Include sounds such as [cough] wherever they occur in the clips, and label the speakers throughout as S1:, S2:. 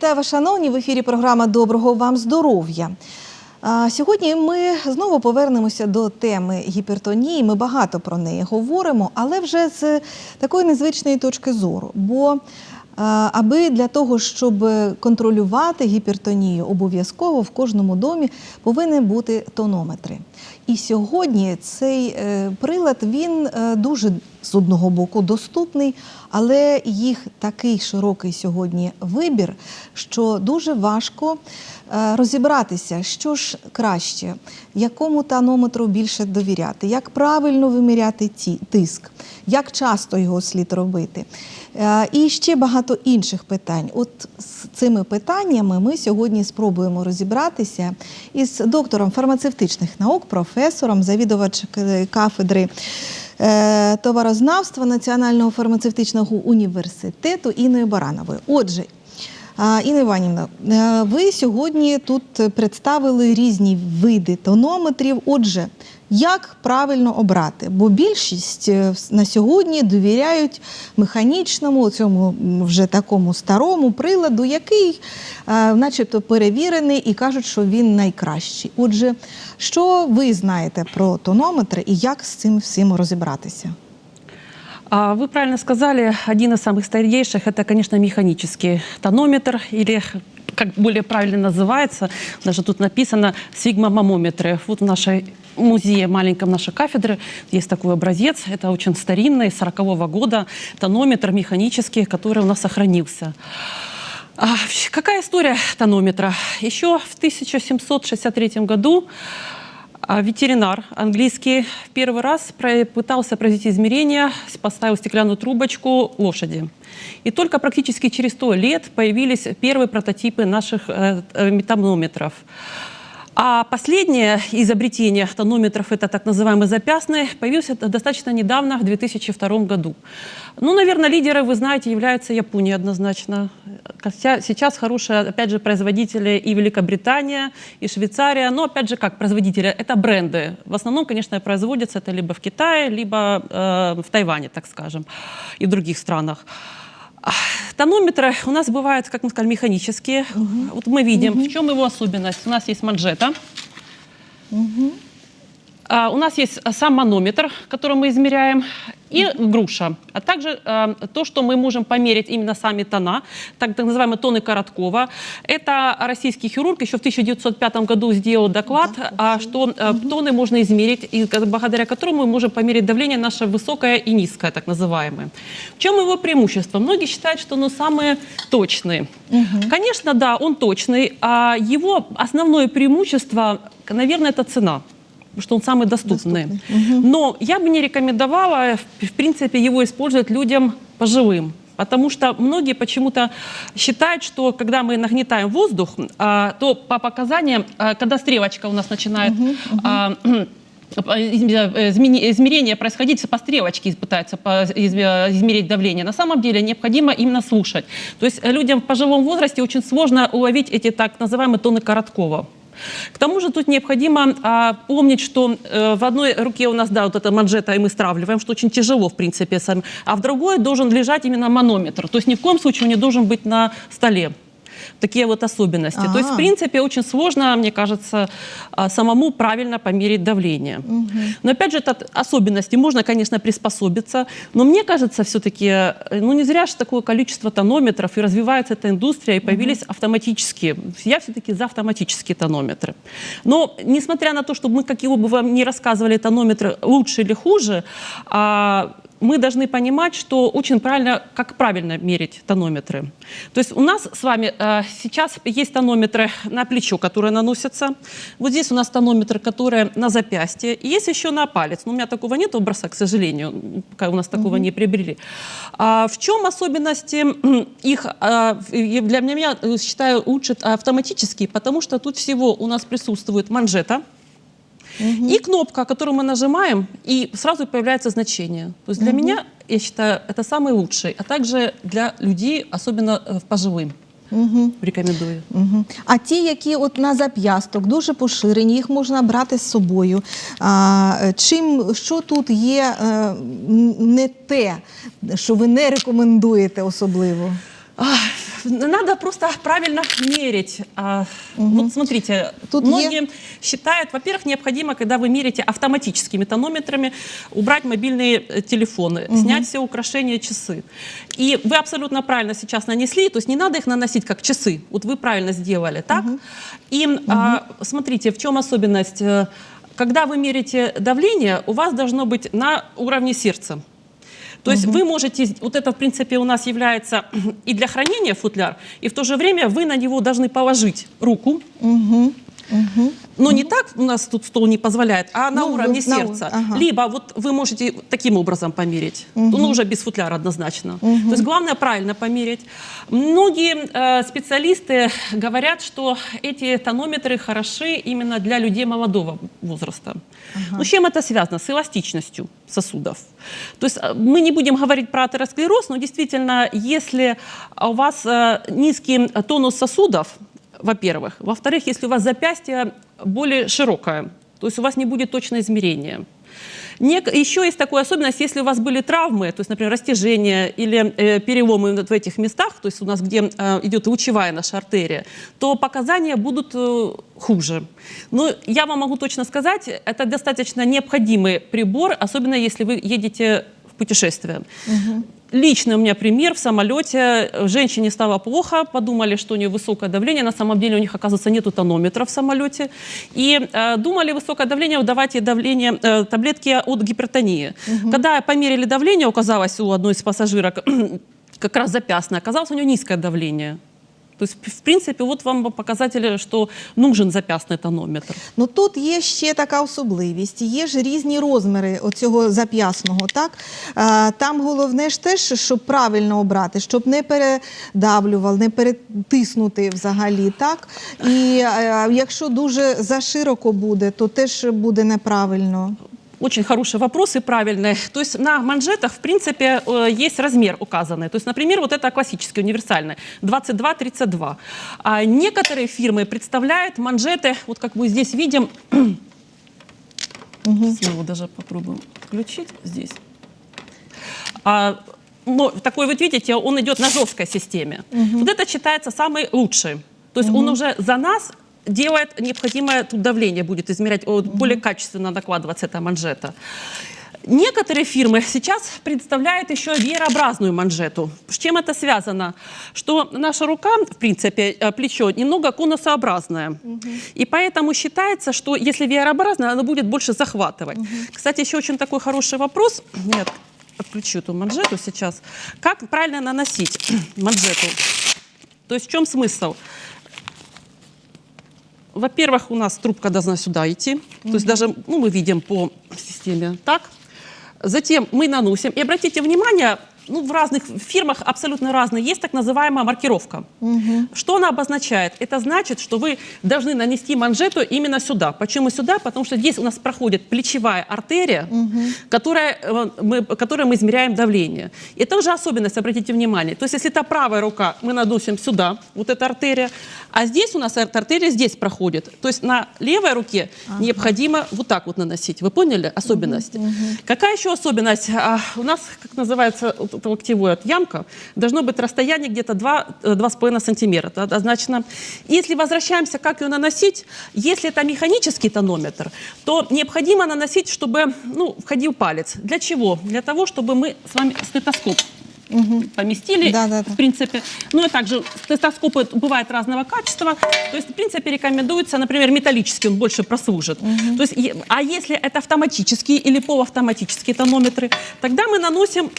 S1: Вітаю вас, шановні! В ефірі програма Доброго вам здоров'я. Сьогодні ми знову повернемося до теми гіпертонії. Ми багато про неї говоримо, але вже з такої незвичної точки зору. Бо аби для того, щоб контролювати гіпертонію, обов'язково в кожному домі повинні бути тонометри. І сьогодні цей е, прилад він е, дуже з одного боку доступний, але їх такий широкий сьогодні вибір, що дуже важко е, розібратися, що ж краще, якому тонометру більше довіряти, як правильно виміряти тиск, як часто його слід робити. Е, І ще багато інших питань. От з цими питаннями ми сьогодні спробуємо розібратися із доктором фармацевтичних наук, професором, завідувач кафедри товарознавства Національного фармацевтичного університету Інною Барановою. Отже, Інна Іванівна, е, ви сьогодні тут представили різні види тонометрів. Отже, як правильно обрати? Бо більшість е, на сьогодні довіряють механічному, цьому м, вже такому старому приладу, який, е, начебто, перевірений, і кажуть, що він найкращий. Отже, що ви знаєте про тонометри і як з цим всім розібратися?
S2: А Вы правильно сказали, один из самых старейших это, конечно, механический тонометр или как более правильно называется, даже тут написано сигмомомометры. Вот в нашей музее маленьком нашей кафедры есть такой образец. Это очень старинный, 40-го года тонометр механический, который у нас сохранился. А, Какая история тонометра? Еще в 1763 году ветеринар английский первый раз пытался произвести измерения, поставил стеклянную трубочку лошади. И только практически через сто лет появились первые прототипы наших э, э, метанометров. А последнее изобретение тонометров, это так называемый запястный, появился достаточно недавно, в 2002 году. Ну, наверное, лидеры, вы знаете, являются Япония однозначно. Сейчас хорошие, опять же, производители и Великобритания, и Швейцария. Но, опять же, как производители, это бренды. В основном, конечно, производятся это либо в Китае, либо э, в Тайване, так скажем, и в других странах. Тонометры у нас бывают, как мы сказали, механические. Вот мы видим, в чем его особенность. У нас есть манжета. А, У нас есть а, сам манометр, который мы измеряем, и груша, а также а, то, что мы можем померить именно сами тона, так, так называемые тоны Короткова. Это российский хирург еще в 1905 году сделал доклад, а, что а, тоны можно измерить, и благодаря которому мы можем померить давление наше высокое и низкое, так называемое. В чем его преимущество? Многие считают, что оно самые точные. Конечно, да, он точный, а его основное преимущество, наверное, это цена потому что он самый доступный. Но я бы не рекомендовала, в в принципе, его использовать людям пожилым. Потому что многие почему-то считают, что когда мы нагнетаем воздух, а, то по показаниям, а, когда стрелочка у нас начинает а, [clears throat] изме- измени- измерение происходить по стрелочке пытаются изме- измерить давление. На самом деле необходимо именно слушать. То есть э, людям в пожилом возрасте очень сложно уловить эти так называемые тоны Короткова. К тому же тут необходимо а, помнить, что э, в одной руке у нас, да, вот эта манжета, и мы стравливаем, что очень тяжело, в принципе, сам, а в другой должен лежать именно манометр. То есть ни в коем случае он не должен быть на столе. Такие вот особенности. То есть, в принципе, очень сложно, мне кажется, а, самому правильно померить давление. Но опять же, это особенности. Можно, конечно, приспособиться, но мне кажется, все-таки, ну не зря же такое количество тонометров, и развивается эта индустрия, и появились автоматические. Я все-таки за автоматические тонометры. Но, несмотря на то, что мы, как его бы вам не рассказывали, тонометры лучше или хуже, а, мы должны понимать, что очень правильно, как правильно мерить тонометры. То есть у нас с вами э, сейчас есть тонометры на плечо, которые наносятся. Вот здесь у нас тонометры, которые на запястье. И есть еще на палец. Но у меня такого нет образца, к сожалению, пока у нас такого не приобрели. А в чем особенности м, их? а, для меня, э, считаю, лучше автоматические, потому что тут всего у нас присутствует манжета, и кнопка, которую мы нажимаем, и сразу появляется значение. То есть для меня, я считаю, это самый лучший, а также для людей, особенно э, пожилым. Рекомендую.
S1: Мгм. А ті, які от на зап'ясток дуже поширені, їх можна брати з собою. А, е, чим що тут є е, м, не те, що ви не рекомендуєте особливо?
S2: Ах, надо просто правильно мерить. А, Вот смотрите,
S1: Тут
S2: многие считают, во-первых, необходимо, когда вы меряете автоматическими тонометрами, убрать мобильные э, телефоны, снять все украшения, часы. И вы абсолютно правильно сейчас нанесли, то есть не надо их наносить как часы. Вот вы правильно сделали, так? И а, смотрите, в чем особенность? Э, Когда вы меряете давление, у вас должно быть на уровне сердца. То есть вы можете, вот это в принципе у нас является [clears throat] и для хранения футляр, и в то же время вы на него должны положить руку, но не так у нас тут стол не позволяет, а на
S1: Ну,
S2: уровне
S1: на
S2: сердца.
S1: ага.
S2: Либо вот вы можете таким образом померить, ну уже без футляра однозначно. То есть главное правильно померить. Многие э, специалисты говорят, что эти тонометры хороши именно для людей молодого возраста. Ну, с чем это связано? С эластичностью сосудов. То есть э, мы не будем говорить про атеросклероз, но действительно, если у вас э, низкий тонус сосудов, во-первых. Во-вторых, если у вас запястье более широкое, то есть у вас не будет точное измерение. Нек- Еще есть такая особенность, если у вас были травмы, то есть, например, растяжение или э, переломы вот в этих местах, то есть у нас, где э, идет лучевая наша артерия, то показания будут э, хуже. Но я вам могу точно сказать, это достаточно необходимый прибор, особенно если вы едете в путешествие. Личный у меня пример в самолете. Женщине стало плохо, подумали, что у нее высокое давление. На самом деле у них, оказывается, нету тонометра в самолете. И э, думали, высокое давление, давайте давление, э, таблетки от гипертонии. Когда померили давление, оказалось у одной из пассажирок, [clears throat] как раз запястное, оказалось у нее низкое давление. То есть, в принципе, вот вам показатели, що нужен запястний тонометр.
S1: Ну тут є ще така особливість. Є ж різні розміри оцього зап'ясного. Так там головне ж теж, щоб правильно обрати, щоб не передавлював, не перетиснути взагалі. Так і якщо дуже зашироко буде, то теж буде неправильно.
S2: Очень хороший вопрос и правильный. То есть на манжетах, в принципе, э, есть размер указанный. То есть, например, вот это классический, универсальный, 22-32. А некоторые фирмы представляют манжеты, вот как мы здесь видим, снова даже попробуем включить здесь. А, но такой вот видите, он идет на жесткой системе. Вот это считается самый лучший. То есть он уже за нас делает необходимое тут давление будет измерять, о, более качественно накладываться эта манжета. Некоторые фирмы сейчас представляют еще веерообразную манжету. С чем это связано? Что наша рука, в принципе, э, плечо немного конусообразное. И поэтому считается, что если веерообразная, она будет больше захватывать. Кстати, еще очень такой хороший вопрос. Я отключу эту манжету сейчас. Как правильно наносить [clears throat] манжету? То есть в чем смысл? Во-первых, у нас трубка должна сюда идти. То есть даже, ну, мы видим по системе так. Затем мы наносим. И обратите внимание, ну, в разных фирмах абсолютно разные. Есть так называемая маркировка. Что она обозначает? Это значит, что вы должны нанести манжету именно сюда. Почему сюда? Потому что здесь у нас проходит плечевая артерия, которая, э, мы, которой мы измеряем давление. И это уже особенность, обратите внимание. То есть если это правая рука, мы наносим сюда, вот эта артерия, а здесь у нас артерия здесь проходит. То есть на левой руке необходимо вот так вот наносить. Вы поняли особенность? Какая еще особенность? А, у нас, как называется, локтевое от ямка, должно быть расстояние где-то 2, э, 2,5 сантиметра. Это однозначно. Если возвращаемся, как ее наносить, если это механический тонометр, то необходимо наносить, чтобы ну, входил палец. Для чего? Для того, чтобы мы с вами стетоскоп поместили,
S1: Да-да-да.
S2: в принципе. Ну и также стетоскопы бывают разного качества. То есть, в принципе, рекомендуется, например, металлический, он больше прослужит. То есть, а если это автоматические или полуавтоматические тонометры, тогда мы наносим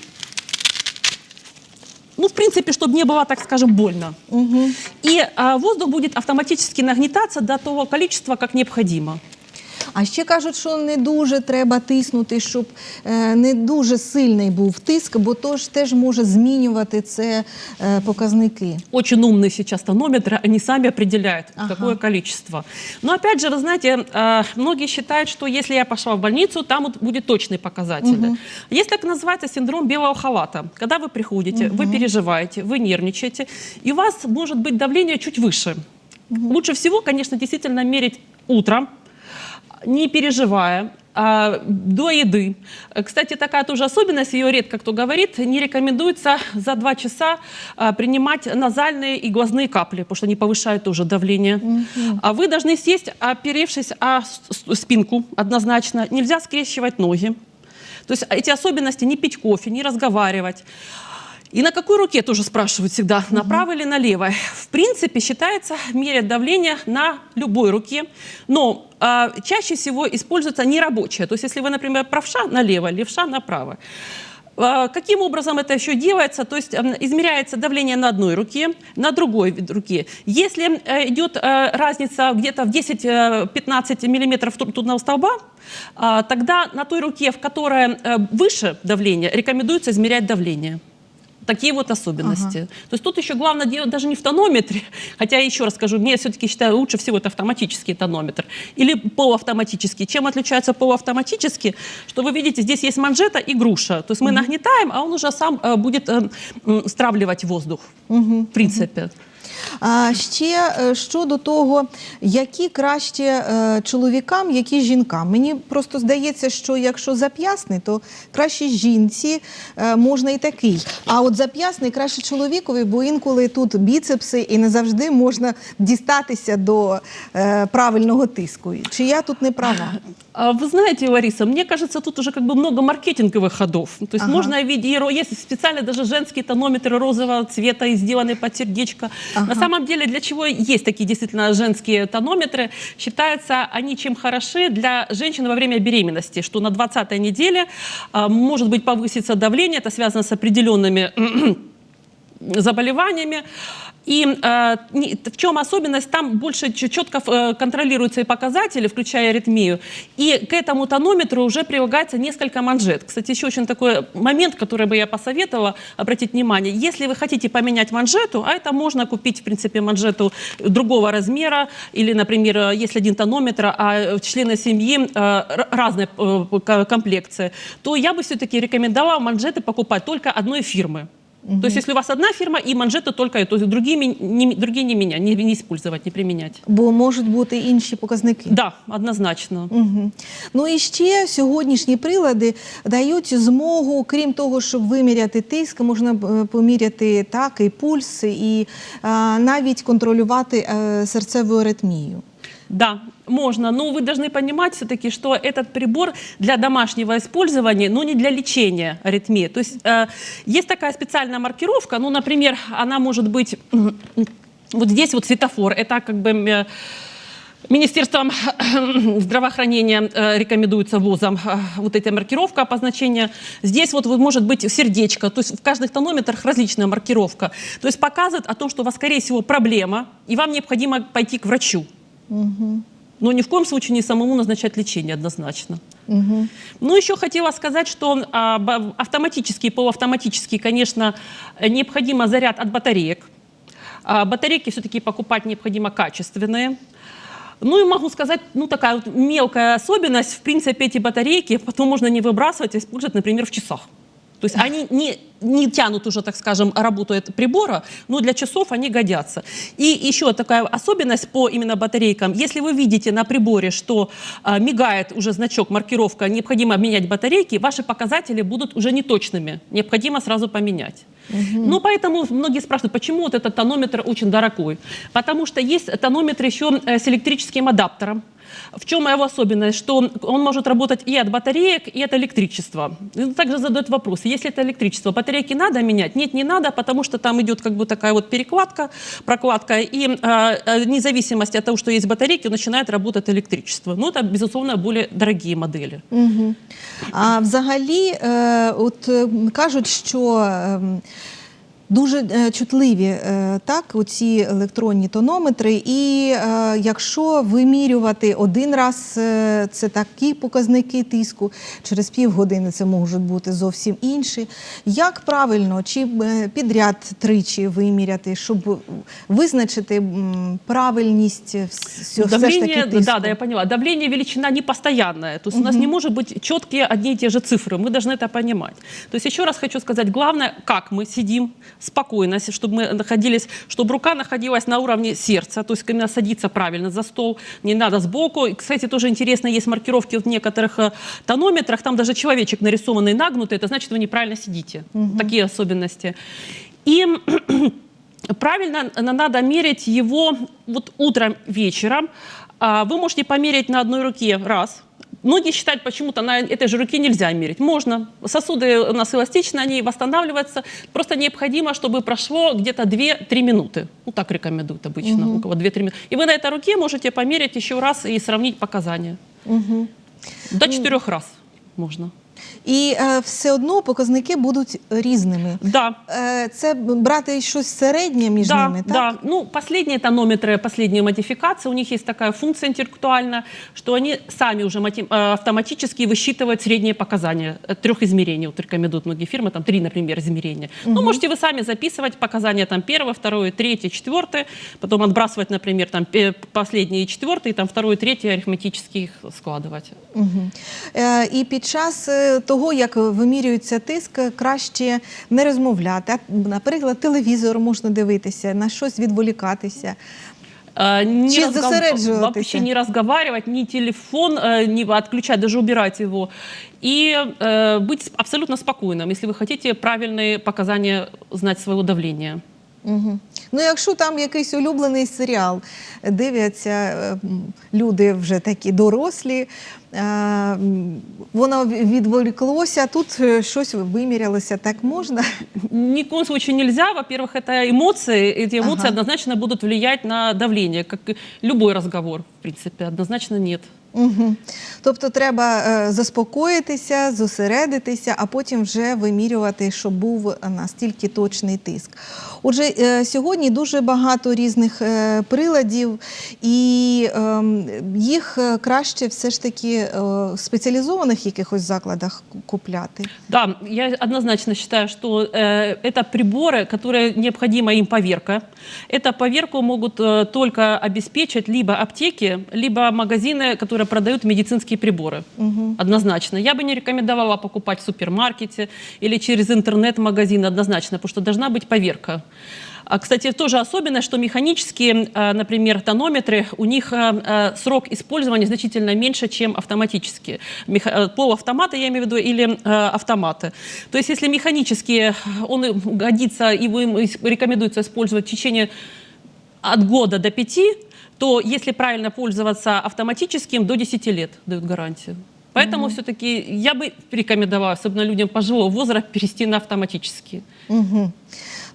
S2: ну, в принципе, чтобы не было, так скажем, больно. И а, воздух будет автоматически нагнетаться до того количества, как необходимо.
S1: А ще кажуть, що не дуже треба тиснути, щоб не дуже сильний був тиск, бо то ж теж може змінювати це показники.
S2: Очень умные сейчас тонометры, они сами определяют,
S1: Ага.
S2: какое количество. Но опять же, вы знаете, э, многие считают, что если я пошла в больницу, там вот будет точный показатель. Есть так называется синдром белого халата. Когда вы приходите, вы переживаете, вы нервничаете, и у вас может быть давление чуть выше. Лучше всего, конечно, действительно мерить утром, не переживая, а, до еды. Кстати, такая тоже особенность, ее редко кто говорит, не рекомендуется за два часа а, принимать назальные и глазные капли, потому что они повышают тоже давление. А вы должны сесть, оперевшись о спинку однозначно. Нельзя скрещивать ноги. То есть эти особенности не пить кофе, не разговаривать. И на какой руке тоже спрашивают всегда, на правой или на левой. В принципе, считается мерять давление на любой руке, но а, чаще всего используется нерабочая. То есть если вы, например, правша налево, левша направо. А, Каким образом это еще делается? То есть м, измеряется давление на одной руке, на другой руке. Если э, идет э, разница где-то в 10-15 миллиметров ртутного столба, а, тогда на той руке, в которой э, выше давление, рекомендуется измерять давление. Такие вот особенности. То есть тут еще главное делать даже не в тонометре, [laughs] хотя я еще раз скажу, мне все-таки считаю лучше всего это автоматический тонометр или полуавтоматический. Чем отличается полуавтоматический? Что вы видите, здесь есть манжета и груша. То есть мы нагнетаем, а он уже сам э, будет э, м, стравливать воздух. В принципе.
S1: А ще е, щодо того, які краще е, чоловікам, які жінкам. Мені просто здається, що якщо зап'ясний, то краще жінці е, можна і такий. А от зап'ясний краще чоловікові, бо інколи тут біцепси і не завжди можна дістатися до е, правильного тиску. Чи я тут не права?
S2: А Вы знаете, Лариса, мне кажется, тут уже как бы много маркетинговых ходов. То есть
S1: Ага.
S2: можно видеть, и ро- есть специально даже женские тонометры розового цвета и сделаны под сердечко.
S1: Ага.
S2: На самом деле, для чего есть такие действительно женские тонометры? Считается, они чем хороши для женщин во время беременности, что на 20 неделе а, может быть повысится давление, это связано с определенными заболеваниями. И э, в чем особенность? Там больше четко э, контролируются и показатели, включая аритмию. И к этому тонометру уже прилагается несколько манжет. Кстати, еще очень такой момент, который бы я посоветовала обратить внимание. Если вы хотите поменять манжету, а это можно купить, в принципе, манжету другого размера, или, например, есть один тонометр, а э, члены семьи э, разной э, ко- комплекции, то я бы все-таки рекомендовала манжеты покупать только одной фирмы. То есть, если у вас одна фирма и манжеты только эту, другие не, другие не меня, не, не использовать, не применять.
S1: Бо можуть бути інші показники.
S2: Да, однозначно.
S1: Угу. Ну і ще сьогоднішні прилади дають змогу, крім того, щоб виміряти тиск, можна е, поміряти так і пульс, і а, навіть контролювати е, серцеву аритмію.
S2: Да, можно, но вы должны понимать все-таки, что этот прибор для домашнего использования, но не для лечения аритмии. То есть э, есть такая специальная маркировка, ну, например, она может быть [clears throat] вот здесь вот светофор, это как бы э, Министерством [clears throat] здравоохранения э, рекомендуется ВОЗом э, вот эта маркировка обозначения. Здесь вот, может быть сердечко, то есть в каждых тонометрах различная маркировка. То есть показывает о том, что у вас, скорее всего, проблема, и вам необходимо пойти к врачу. Но ни в коем случае не самому назначать лечение однозначно.
S1: Угу.
S2: Ну, еще хотела сказать, что а, и полуавтоматический, конечно, необходимо заряд от батареек. А, батарейки все-таки покупать необходимо качественные. Ну и могу сказать, ну такая вот мелкая особенность, в принципе, эти батарейки потом можно не выбрасывать, а использовать, например, в часах. То есть они не, не тянут уже, так скажем, работу этого прибора, но для часов они годятся. И еще такая особенность по именно батарейкам. Если вы видите на приборе, что а, мигает уже значок, маркировка, необходимо менять батарейки, ваши показатели будут уже неточными. Необходимо сразу поменять. Ну, поэтому многие спрашивают, почему вот этот тонометр очень дорогой. Потому что есть тонометр еще э, с электрическим адаптером. В чем его особенность? Что он, он может работать и от батареек, и от электричества. Также задают вопрос, если это электричество, батарейки надо менять? Нет, не надо, потому что там идет как бы такая вот перекладка, прокладка, и э, э, вне зависимости от того, что есть батарейки, начинает работать электричество. Но это, безусловно, более дорогие модели.
S1: Угу. А взагалі, е, от е, кажуть, що е, дуже е, чутливі е, так, оці електронні тонометри, і е, якщо вимірювати один раз е, це такі показники тиску, через півгодини це можуть бути зовсім інші. Як правильно чи е, підряд тричі виміряти, щоб визначити м, правильність вс- все ж таки
S2: Давление,
S1: тиску?
S2: да, да, я поняла. Давление величина не постоянная. То есть у нас не может быть четкие одни и те же цифры. Мы должны это понимать. То есть еще раз хочу сказать, главное, как мы сидим, спокойно, чтобы мы находились, чтобы рука находилась на уровне сердца, то есть именно садиться правильно за стол, не надо сбоку. И, кстати, тоже интересно, есть маркировки в некоторых э, тонометрах, там даже человечек нарисованный нагнутый, это значит, вы неправильно сидите. Такие особенности. И [clears throat] правильно на- надо мерить его вот утром, вечером. А, Вы можете померить на одной руке раз. Многие считают, почему-то на этой же руке нельзя мерить. Можно. Сосуды у нас эластичны, они восстанавливаются. Просто необходимо, чтобы прошло где-то 2-3 минуты. Ну, так рекомендуют обычно, у кого 2-3 минуты. И вы на этой руке можете померить еще раз и сравнить показания. До 4 раз можно.
S1: І е, все одно показники будуть різними.
S2: Да.
S1: Е, це брати щось середнє між
S2: да,
S1: ними, так?
S2: Да, ну, последние тонометры, последние модификации, у них есть такая функция интеллектуальная, что они сами уже мати- э, автоматически высчитывают средние показания э, трех измерений. Вот рекомендуют многие фирмы, там три, например, измерения. Ну, можете вы сами записывать показания там первое, второе, третье, четвертое, потом отбрасывать, например, там пе- последние и четвертые, там второе, третье, арифметически их складывать.
S1: Мгм. Е, І під час е, того, як вимірюється тиск, краще не розмовляти. А, Наприклад, телевізор можна дивитися, на щось відволікатися.
S2: Э, не
S1: Чи
S2: разгов-
S1: зосереджуватися?
S2: Вообще не разговаривать, ни телефон, э, не отключать, даже убирать его. И э, быть с- абсолютно спокойным, если вы хотите правильные показания знать своего давления.
S1: Угу. Ну, якщо там якийсь улюблений серіал дивляться е, м, люди вже такі дорослі, е, м, воно відволіклося, тут е, щось вимірялося, так можна?
S2: Ни в коем случае нельзя. Во-первых, это эмоции. Эти эмоции
S1: Ага.
S2: однозначно будут влиять на давление, как и любой разговор, в принципе. Однозначно нет.
S1: Угу. Тобто треба е, заспокоїтися, зосередитися, а потім вже вимірювати, щоб був настільки точний тиск. Отже, е, сьогодні дуже багато різних е, приладів, і ем, їх е, краще все ж таки е, в спеціалізованих якихось закладах ку- купляти.
S2: Да, я однозначно считаю, что э, это приборы, которые необходима им поверка. Эту поверку могут э, только обеспечить либо аптеки, либо магазины, которые продают медицинские приборы. Однозначно. Я бы не рекомендовала покупать в супермаркете или через интернет-магазин однозначно, потому что должна быть поверка. А, Кстати, тоже особенность, что механические, э, например, тонометры, у них э, э, срок использования значительно меньше, чем автоматические. Э, Полуавтоматы, я имею в виду, или автоматы. То есть, если механические, он годится, и рекомендуется использовать в течение от года до пяти, то если правильно пользоваться автоматическим, до 10 лет дают гарантию. Поэтому все-таки я бы рекомендовала, особенно людям пожилого возраста, перейти на автоматические.
S1: Угу.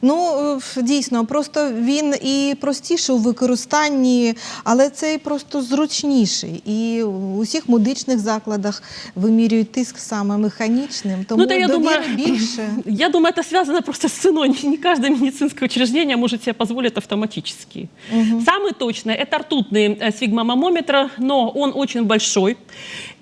S1: Ну, е, дійсно, просто він і простіший у використанні, але цей просто зручніший. І у усіх медичних закладах вимірюють тиск саме механічним, тому
S2: Ну, та я
S1: довіри
S2: думаю,
S1: більше. [laughs]
S2: Я думаю, это связано просто с ценой. Не не каждое медицинское учреждение может себе позволить автоматически. Самый точный – это ртутный э, сфигмомомометр, но он очень большой.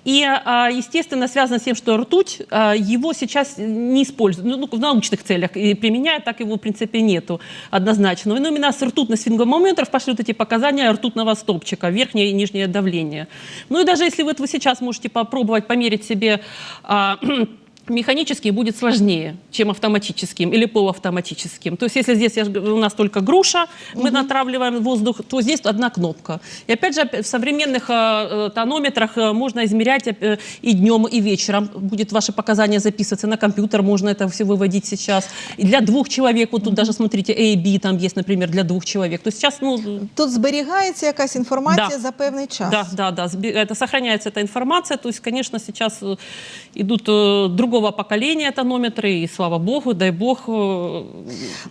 S2: И, а, естественно, связано с тем, что ртуть, а, его сейчас не используют, ну, ну, в научных целях и применяют, так его, в принципе, нету однозначно. Но именно с ртутных сфингомометров пошли вот эти показания ртутного столбчика, верхнее и нижнее давление. Ну и даже если вот вы сейчас можете попробовать померить себе а, [clears throat] механический будет сложнее, чем автоматическим или полуавтоматическим. То есть если здесь я ж говорю, у нас только груша, мы натравливаем воздух, то здесь одна кнопка. И опять же опя- в современных э, э, тонометрах э, можно измерять э, и днем, и вечером. Будет ваши показания записываться на компьютер, можно это все выводить сейчас. И для двух человек, вот тут даже смотрите, A и B там есть, например, для двух человек. То есть сейчас, ну,
S1: Тут зберігається якась інформація
S2: Да.
S1: за певний час.
S2: да, да, да. сби- Это сохраняется эта информация. То есть, конечно, сейчас э, идут э, другого поколения тонометры, и слава богу, дай бог. э,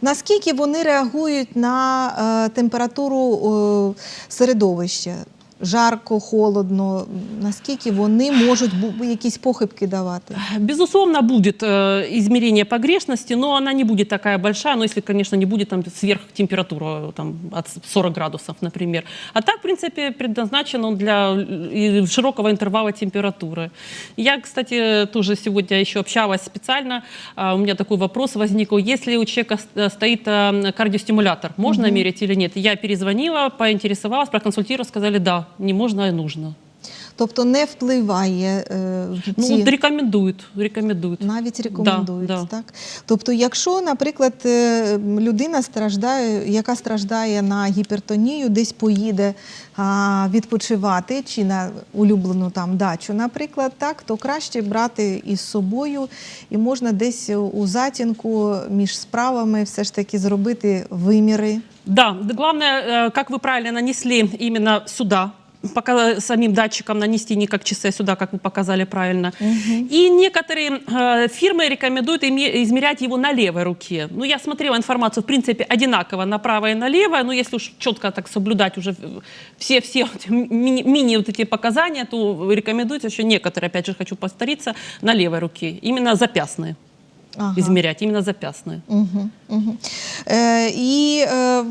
S1: Наскільки вони реагують на температуру середовища? Жарко, холодно, наскільки вони можуть якісь похибки давати?
S2: Безусловно, будет э, измерение погрешности, но она не будет такая большая, но если, конечно, не будет там сверхтемпература там, от 40 градусов, например. А так, в принципе, предназначен он для э, широкого интервала температуры. Я, кстати, тоже сегодня еще общалась специально, а, у меня такой вопрос возник, если у человека э, стоит кардиостимулятор, можно мерить или нет? Я перезвонила, поинтересовалась, проконсультировала, сказали, да, не можно, а нужно.
S1: Тобто не впливає е,
S2: Ну,
S1: ці...
S2: вот рекомендуют, рекомендуют.
S1: Навіть рекомендують,
S2: да.
S1: так? Тобто, якщо, наприклад, е, людина страждає, яка страждає на гіпертонію, десь поїде а, відпочивати чи на улюблену там дачу, наприклад, так, то краще брати із собою і можна десь у затінку між справами все ж таки зробити виміри.
S2: Да, да, главное, как вы правильно нанесли именно сюда, пока самим датчиком нанести не как часы, а сюда, как вы показали правильно. И некоторые э, фирмы рекомендуют измерять его на левой руке. Ну, я смотрела информацию, в принципе, одинаково на правой и на левой, но если уж четко так соблюдать уже все-все мини, мини вот эти показания, то рекомендуется еще некоторые, опять же, хочу повториться, на левой руке, именно запястные
S1: Ага.
S2: измерять, именно запястные.
S1: Угу, угу. Е, і е,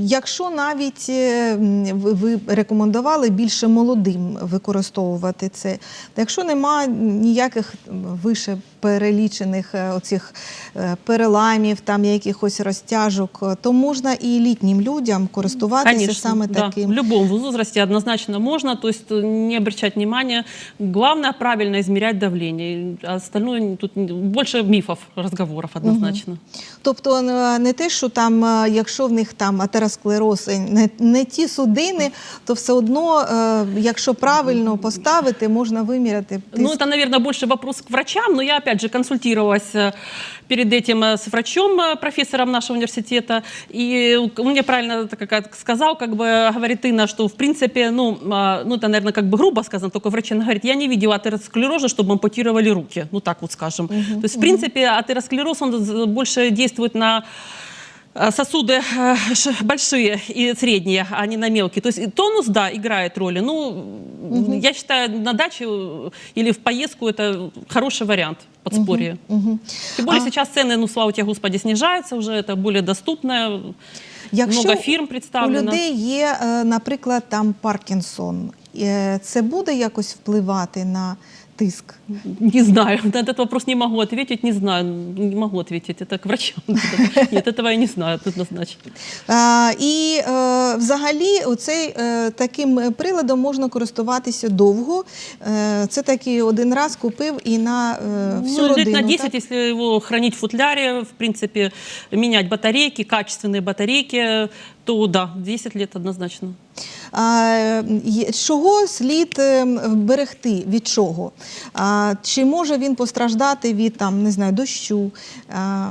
S1: якщо навіть е, ви, рекомендували більше молодим використовувати це, якщо нема ніяких вище перелічених е, оцих е, переламів, там якихось розтяжок, то можна і літнім людям користуватися
S2: Конечно,
S1: саме
S2: да.
S1: таким.
S2: В любом возрасте однозначно можно, то есть э, не обращать внимания. Главное правильно измерять давление. Остальное тут больше мифов, разговоров однозначно.
S1: Тобто е, не те, що там, е, якщо в них там атеросклероз, і не, не ті судини, то все одно, е, якщо правильно поставити, можна виміряти
S2: Ну,
S1: це,
S2: это, наверное, больше вопрос к врачам, но я, опять же, консультировалась э, перед этим э, с врачом, э, профессором нашего университета, и он мне правильно как сказал, как бы говорит Инна, что, в принципе, ну, а, ну это, наверное, как бы грубо сказано, только врач, говорит, я не видела атеросклероза, чтобы ампутировали руки, ну так вот скажем. То есть, в принципе, атеросклероз, он больше действует на э, сосуды э, ш- большие и средние, а не на мелкие. То есть и тонус, да, играет роли. Ну, я считаю, на даче э, или в поездку это хороший вариант подспорья.
S1: Мгм.
S2: Тем более
S1: А-
S2: сейчас цены, ну, слава тебе, Господи, снижаются уже, это более доступно. Много фірм
S1: у
S2: представлено.
S1: людей є, е, наприклад, там Паркінсон, е, це буде якось впливати на тиск?
S2: Не знаю, на этот вопрос не могу ответить, не знаю, не могу ответить, это к врачам. [laughs] Нет, этого я не знаю однозначно.
S1: А, і е, взагалі оцей, е, таким е, приладом можна користуватися довго. Е, це такий один раз купив і на е, всю
S2: ну, лет
S1: родину.
S2: на 10,
S1: так?
S2: если его хранить в футляре, в принципе, менять батарейки, качественные батарейки, то да, 10 лет однозначно.
S1: А, є- чого слід е, берегти? Від чого? А, чи може він постраждати від там, не знаю, дощу, а,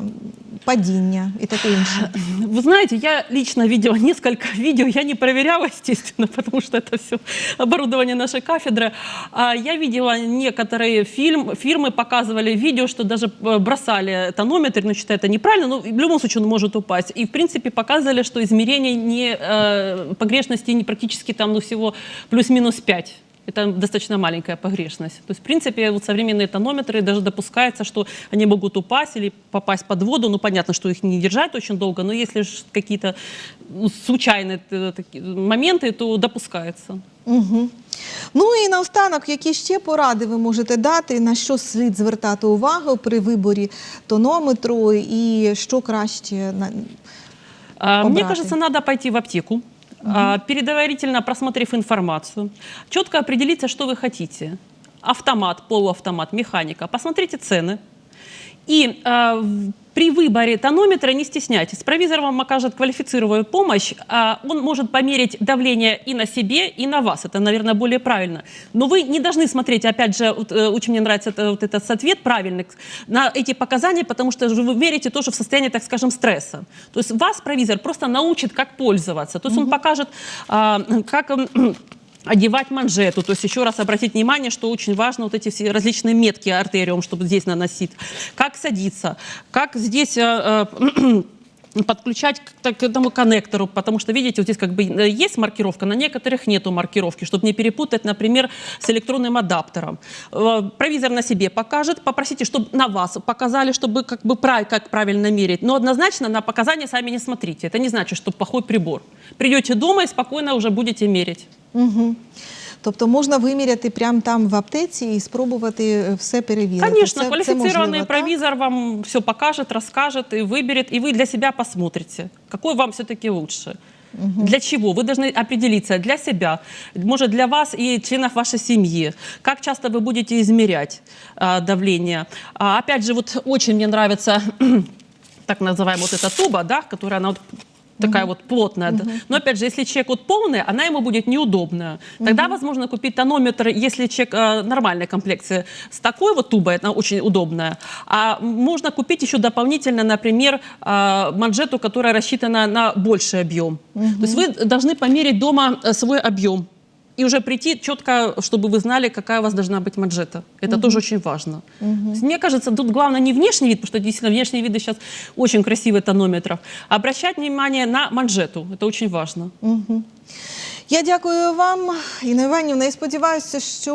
S1: падіння і таке інше?
S2: Вы знаете, я лично видела несколько [laughs] видео, я не проверяла, естественно, [laughs] потому что это все оборудование нашей кафедры. А Я видела некоторые фильм, фирмы показывали видео, что даже э, бросали тонометр, но считаю, это неправильно, но в любом случае он может упасть. И, в принципе, показывали, что измерение не, э, погрешности не практически там, ну, всего плюс-минус 5. Это достаточно маленькая погрешность. То есть, в принципе, вот современные тонометры даже допускается, что они могут упасть или попасть под воду. Ну, понятно, что их не держать очень долго, но если ж какие-то ну, случайные э, таки- моменты, то допускается.
S1: Угу. Ну і наостанок, які ще поради ви можете дати, на що слід звертати увагу при виборі тонометру і що краще на
S2: А, Мне
S1: Убрать.
S2: кажется, надо пойти в аптеку, а, предварительно просмотрев информацию, четко определиться, что вы хотите. Автомат, полуавтомат, механика. Посмотрите цены. И в- при выборе тонометра не стесняйтесь. Провизор вам окажет квалифицированную помощь. а, он может померить давление и на себе, и на вас. Это, наверное, более правильно. Но вы не должны смотреть, опять же, вот, э, очень мне нравится это- вот этот ответ правильный, на эти показания, потому что вы верите тоже в состояние, так скажем, стресса. То есть вас провизор просто научит, как пользоваться. То есть он покажет, а, как... м, одевать манжету. То есть еще раз обратить внимание, что очень важно вот эти все различные метки артериум, чтобы здесь наносить. Как садиться, как здесь э, э, [clears throat] подключать к, к этому коннектору, потому что, видите, вот здесь как бы э, есть маркировка, на некоторых нету маркировки, чтобы не перепутать, например, с электронным адаптером. Э, Провизор на себе покажет, попросите, чтобы на вас показали, чтобы как бы прав- как правильно мерить. Но однозначно на показания сами не смотрите. Это не значит, что плохой прибор. Придете дома и спокойно уже будете мерить.
S1: Угу. Тобто можна виміряти прямо там в аптеці і спробувати е, все перевірити.
S2: Конечно,
S1: Це- це
S2: квалифицированный
S1: можливо, так?
S2: провизор вам все покажет, расскажет, и выберет, и вы для себя посмотрите, какой вам все-таки лучше. Для чего? Вы должны определиться для себя, может для вас и членов вашей семьи. Как часто вы будете измерять а, давление? А, опять же, вот очень мне нравится [clears throat] так называемая вот эта туба, да, которая она вот такая вот плотная. Но опять же, если человек вот полный, она ему будет неудобная. Тогда возможно купить тонометр, если человек э, нормальной комплекции, с такой вот тубой, она очень удобная. А можно купить еще дополнительно, например, э, манжету, которая рассчитана на больший объем. То есть вы должны померить дома э, свой объем. И уже прийти четко, чтобы вы знали, какая у вас должна быть манжета. Это тоже очень важно. Есть, мне кажется, тут главное не внешний вид, потому что действительно внешние виды сейчас очень красивые тонометров, а обращать внимание на манжету. Это очень важно.
S1: Я дякую вам, Інна Іванівна, і сподіваюся, що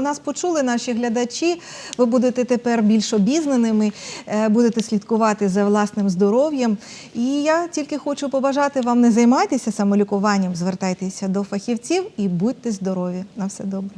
S1: нас почули наші глядачі. Ви будете тепер більш обізнаними, е, будете слідкувати за власним здоров'ям. І я тільки хочу побажати вам не займайтеся самолікуванням, звертайтеся до фахівців і будьте здорові. На все добре.